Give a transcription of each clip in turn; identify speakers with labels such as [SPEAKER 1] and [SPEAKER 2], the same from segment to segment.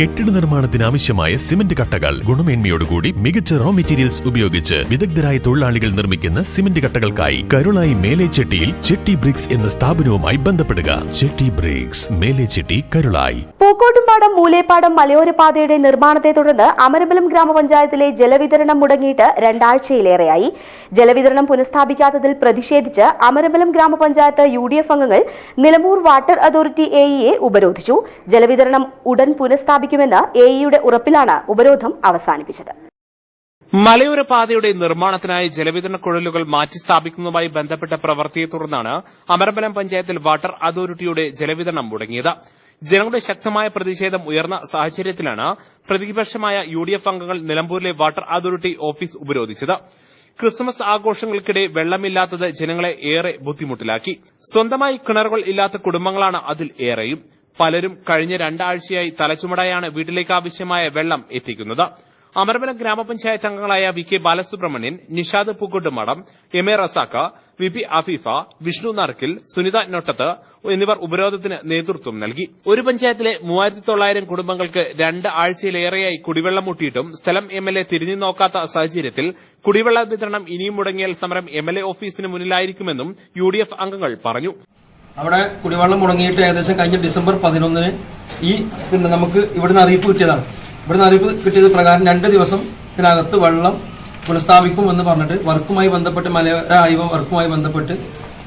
[SPEAKER 1] കെട്ടിട നിർമ്മാണത്തിന് ആവശ്യമായ സിമന്റ് കട്ടകൾ. ഗുണമേന്മയോടുകൂടി മികച്ച റോ മെറ്റീരിയൽസ് ഉപയോഗിച്ച് വിദഗ്ധരായ തൊഴിലാളികൾ നിർമ്മിക്കുന്ന സിമന്റ് കട്ടകൾക്കായി കരുളായി മേലേച്ചെട്ടിയിൽ ചെട്ടി ബ്രിക്സ് എന്ന സ്ഥാപനവുമായി ബന്ധപ്പെടുക. ചെട്ടി ബ്രിക്സ് മേലേച്ചെട്ടി കരുളായി.
[SPEAKER 2] പൂക്കോട്ടുംപാടം മൂലേപ്പാടം മലയോരപാതയുടെ നിർമ്മാണത്തെ തുടർന്ന് അമരബലം ഗ്രാമപഞ്ചായത്തിലെ ജലവിതരണം മുടങ്ങിയിട്ട് രണ്ടാഴ്ചയിലേറെയായി. ജലവിതരണം പുനഃസ്ഥാപിക്കാത്തതിൽ പ്രതിഷേധിച്ച് അമരബലം ഗ്രാമപഞ്ചായത്ത് യു ഡി എഫ് അംഗങ്ങൾ നിലമ്പൂർ വാട്ടർ അതോറിറ്റി എഇയെ ഉപരോധിച്ചു. ജലവിതരണം ഉടൻ പുനഃസ്ഥാപിക്കുമെന്ന് ഇയുടെ ഉറപ്പിലാണ് ഉപരോധം അവസാനിപ്പിച്ചത്.
[SPEAKER 3] മലയോര പാതയുടെ നിർമ്മാണത്തിനായി ജലവിതരണ കുഴലുകൾ മാറ്റിസ്ഥാപിക്കുന്നതുമായി ബന്ധപ്പെട്ട പ്രവൃത്തിയെ തുടർന്നാണ് അമരമ്പലം പഞ്ചായത്തിൽ വാട്ടർ അതോറിറ്റിയുടെ ജലവിതരണം മുടങ്ങിയത്. ജനങ്ങളുടെ ശക്തമായ പ്രതിഷേധം ഉയർന്ന സാഹചര്യത്തിലാണ് പ്രതിപക്ഷമായ യു ഡി എഫ് അംഗങ്ങൾ നിലമ്പൂരിലെ വാട്ടർ അതോറിറ്റി ഓഫീസ് ഉപരോധിച്ചത്. ക്രിസ്മസ് ആഘോഷങ്ങൾക്കിടെ വെള്ളമില്ലാത്തത് ജനങ്ങളെ ഏറെ ബുദ്ധിമുട്ടിലാക്കി. സ്വന്തമായി കിണറുകൾ ഇല്ലാത്ത കുടുംബങ്ങളാണ് അതിൽ ഏറെയും. പലരും കഴിഞ്ഞ രണ്ടാഴ്ചയായി തലച്ചുമടായാണ് വീട്ടിലേക്ക് ആവശ്യമായ വെള്ളം എത്തിക്കുന്നത്. അമരമ്പലം ഗ്രാമപഞ്ചായത്ത് അംഗങ്ങളായ V K Balasubramanian Nishad Pookkottumadam M A Razak V P Afeefa Vishnu Narkkil Sunitha Nottath എന്നിവർ ഉപരോധത്തിന് നേതൃത്വം നൽകി. ഒരു പഞ്ചായത്തിലെ മൂവായിരത്തി തൊള്ളായിരം കുടുംബങ്ങൾക്ക് രണ്ട് ആഴ്ചയിലേറെയായി കുടിവെള്ളം മുട്ടിയിട്ടും സ്ഥലം എം എൽ എ തിരിഞ്ഞു നോക്കാത്ത സാഹചര്യത്തിൽ കുടിവെള്ള വിതരണം ഇനിയും മുടങ്ങിയാൽ സമരം എം എൽ എ ഓഫീസിന് മുന്നിലായിരിക്കുമെന്നും യു ഡി എഫ് അംഗങ്ങൾ പറഞ്ഞു.
[SPEAKER 4] അവിടെ കുടിവെള്ളം മുടങ്ങിയിട്ട് ഏകദേശം കഴിഞ്ഞ ഡിസംബർ പതിനൊന്നിന് ഈ പിന്നെ നമുക്ക് ഇവിടുന്ന് അറിയിപ്പ് കിട്ടിയതാണ്. ഇവിടുന്ന് അറിയിപ്പ് കിട്ടിയത് പ്രകാരം രണ്ട് ദിവസം ദിവസത്തിനകത്ത് വെള്ളം പുനഃസ്ഥാപിക്കും എന്ന് പറഞ്ഞിട്ട് വർക്കുമായി ബന്ധപ്പെട്ട് മലയോര ആയുവ വർക്കുമായി ബന്ധപ്പെട്ട്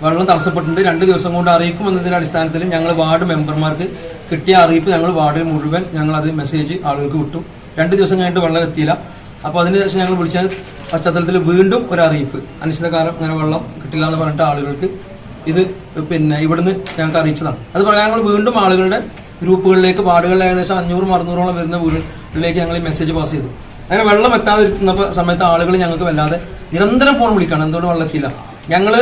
[SPEAKER 4] വെള്ളം തടസ്സപ്പെട്ടിട്ടുണ്ട്. രണ്ട് ദിവസം കൊണ്ട് അറിയിക്കും എന്നതിന്റെ അടിസ്ഥാനത്തിൽ ഞങ്ങൾ വാർഡ് മെമ്പർമാർക്ക് കിട്ടിയ അറിയിപ്പ് ഞങ്ങൾ വാർഡിൽ മുഴുവൻ ഞങ്ങൾ അത് മെസ്സേജ് ആളുകൾക്ക് വിട്ടു. രണ്ട് ദിവസം കഴിഞ്ഞിട്ട് വെള്ളം എത്തിയില്ല. അപ്പോൾ അതിനുശേഷം ഞങ്ങൾ വിളിച്ച പശ്ചാത്തലത്തിൽ വീണ്ടും ഒരു അറിയിപ്പ്. അനിശ്ചിതകാലം ഇങ്ങനെ വെള്ളം കിട്ടില്ല എന്ന് പറഞ്ഞിട്ട് ആളുകൾക്ക് ഇത് പിന്നെ ഇവിടുന്ന് ഞങ്ങൾക്ക് അറിയിച്ചതാണ്. അത് ഞങ്ങൾ വീണ്ടും ആളുകളുടെ ഗ്രൂപ്പുകളിലേക്ക് വാർഡുകളിൽ ഏകദേശം അഞ്ഞൂറും അറുന്നൂറോളം വരുന്ന വീടുകളിലേക്ക് ഞങ്ങൾ ഈ മെസ്സേജ് പാസ് ചെയ്തു. അങ്ങനെ വെള്ളം എത്താതിരിക്കുന്ന സമയത്ത് ആളുകൾ ഞങ്ങൾക്ക് വല്ലാതെ നിരന്തരം ഫോൺ വിളിക്കണം എന്തുകൊണ്ട് വെള്ളത്തില്ല? ഞങ്ങൾ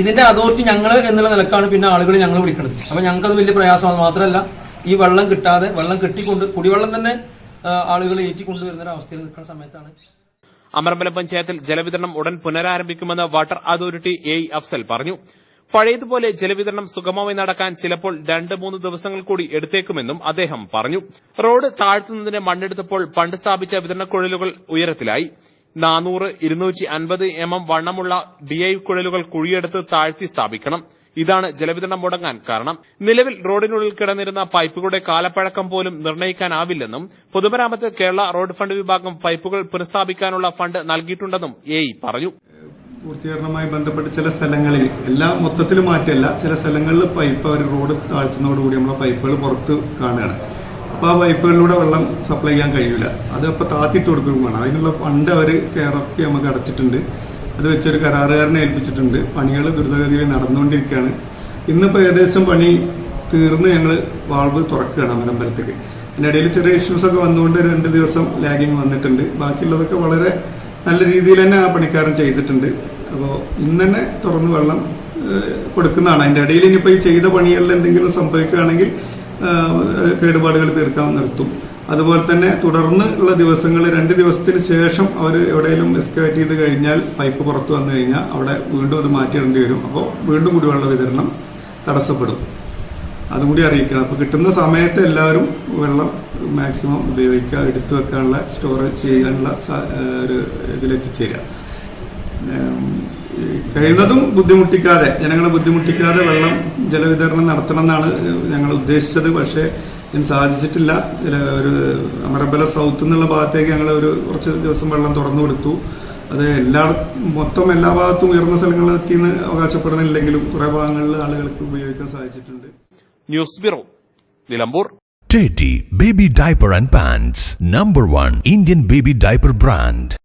[SPEAKER 4] ഇതിന്റെ അതോറിറ്റി ഞങ്ങൾ എന്നുള്ള നിലക്കാണ് പിന്നെ ആളുകൾ ഞങ്ങൾ വിളിക്കുന്നത് അപ്പൊ ഞങ്ങൾക്ക് അത് വലിയ പ്രയാസമാണ്. മാത്രമല്ല ഈ വെള്ളം കിട്ടാതെ വെള്ളം കിട്ടിക്കൊണ്ട് കുടിവെള്ളം തന്നെ ആളുകൾ ഏറ്റിക്കൊണ്ടുവരുന്ന ഒരു അവസ്ഥയിൽ നിൽക്കുന്ന സമയത്താണ്.
[SPEAKER 3] അമരമ്പലം പഞ്ചായത്തിൽ ജലവിതരണം ഉടൻ പുനരാരംഭിക്കുമെന്ന് വാട്ടർ അതോറിറ്റി എ അഫ്സൽ പറഞ്ഞു. പഴയതുപോലെ ജലവിതരണം സുഗമമായി നടക്കാൻ ചിലപ്പോൾ രണ്ട് മൂന്ന് ദിവസങ്ങൾ കൂടി എടുത്തേക്കുമെന്നും അദ്ദേഹം പറഞ്ഞു. റോഡ് താഴ്ത്തുന്നതിന് മണ്ണെടുത്തപ്പോൾ പണ്ട് സ്ഥാപിച്ച വിതരണ കുഴലുകൾ ഉയരത്തിലായി. നാനൂറ് ഇരുന്നൂറ്റി അൻപത് എം എം വണ്ണമുള്ള ഡിഐ കുഴലുകൾ കുഴിയെടുത്ത് താഴ്ത്തി സ്ഥാപിക്കണം. ഇതാണ് ജലവിതരണം മുടങ്ങാൻ കാരണം. നിലവിൽ റോഡിനുള്ളിൽ കിടന്നിരുന്ന പൈപ്പുകളുടെ കാലപ്പഴക്കം പോലും നിർണയിക്കാനാവില്ലെന്നും പൊതുമരാമത്ത് കേരള റോഡ് ഫണ്ട് വിഭാഗം പൈപ്പുകൾ പുനഃസ്ഥാപിക്കാനുള്ള ഫണ്ട് നൽകിയിട്ടുണ്ടെന്നും എ പറഞ്ഞു.
[SPEAKER 5] പൂർത്തീകരണവുമായി ബന്ധപ്പെട്ട് ചില സ്ഥലങ്ങളിൽ എല്ലാം മൊത്തത്തിൽ മാറ്റല്ല ചില സ്ഥലങ്ങളിൽ പൈപ്പ് അവർ റോഡ് താഴ്ത്തുന്നതോടുകൂടി നമ്മളെ പൈപ്പുകൾ പുറത്ത് കാണുകയാണ്. അപ്പോൾ ആ പൈപ്പുകളിലൂടെ വെള്ളം സപ്ലൈ ചെയ്യാൻ കഴിയില്ല അത് അപ്പോൾ താത്തിട്ട് കൊടുക്കുകയും വേണം. അതിനുള്ള ഫണ്ട് അവർ കെയർ ഓഫ് പി നമുക്ക് അടച്ചിട്ടുണ്ട്. അത് വെച്ചൊരു കരാറുകാരനെ ഏൽപ്പിച്ചിട്ടുണ്ട്. പണികൾ ദ്രുതഗതിയിൽ നടന്നുകൊണ്ടിരിക്കുകയാണ്. ഇന്നിപ്പോൾ ഏകദേശം പണി തീർന്ന് ഞങ്ങൾ വാൾവ് തുറക്കുകയാണ് അമരമ്പലത്തേക്ക് അതിന്റെ ഇടയിൽ ചെറിയ ഇഷ്യൂസ് ഒക്കെ വന്നുകൊണ്ട് രണ്ട് ദിവസം ലാഗിങ് വന്നിട്ടുണ്ട്. ബാക്കിയുള്ളതൊക്കെ വളരെ നല്ല രീതിയിൽ തന്നെ ആ പണിക്കാരൻ ചെയ്തിട്ടുണ്ട്. അപ്പോൾ ഇന്ന് തന്നെ തുറന്ന് വെള്ളം കൊടുക്കുന്നതാണ്. അതിന്റെ ഇടയിൽ ഇനിയിപ്പോൾ ഈ ചെയ്ത പണികളിൽ എന്തെങ്കിലും സംഭവിക്കുകയാണെങ്കിൽ കേടുപാടുകൾ തീർക്കാൻ നിർത്തും. അതുപോലെ തന്നെ തുടർന്ന് ഉള്ള ദിവസങ്ങൾ രണ്ട് ദിവസത്തിന് ശേഷം അവർ എവിടെയെങ്കിലും എസ്കവേറ്റ് ചെയ്ത് കഴിഞ്ഞാൽ പൈപ്പ് പുറത്ത് വന്നു കഴിഞ്ഞാൽ അവിടെ വീണ്ടും അത് മാറ്റിയിടേണ്ടി വരും. അപ്പോൾ വീണ്ടും കുടിവെള്ള വിതരണം തടസ്സപ്പെടും. അതും കൂടി അറിയിക്കണം. അപ്പോൾ കിട്ടുന്ന സമയത്ത് എല്ലാവരും വെള്ളം മാക്സിമം ഉപയോഗിക്കുക എടുത്തു വെക്കാനുള്ള സ്റ്റോറേജ് ചെയ്യാനുള്ള ഒരു ഇതിലെത്തിച്ചേരുക കഴിയുന്നതും ബുദ്ധിമുട്ടിക്കാതെ ജനങ്ങളെ ബുദ്ധിമുട്ടിക്കാതെ വെള്ളം ജലവിതരണം നടത്തണം എന്നാണ് ഞങ്ങൾ ഉദ്ദേശിച്ചത്. പക്ഷേ ഞാൻ സാധിച്ചിട്ടില്ല. ഒരു അമരബല സൗത്ത് എന്നുള്ള ഭാഗത്തേക്ക് ഞങ്ങൾ ഒരു കുറച്ച് ദിവസം വെള്ളം തുറന്നു കൊടുത്തു. അത് എല്ലാ മൊത്തം എല്ലാ ഭാഗത്തും ഉയർന്ന സ്ഥലങ്ങളിൽ എത്തിയെന്ന് അവകാശപ്പെടണില്ലെങ്കിലും കുറെ ഭാഗങ്ങളിൽ ആളുകൾക്ക് ഉപയോഗിക്കാൻ സാധിച്ചിട്ടുണ്ട്.
[SPEAKER 3] News bureau Nilambur.
[SPEAKER 1] Teddy Baby Diaper and Pants Number 1 Indian Baby Diaper Brand.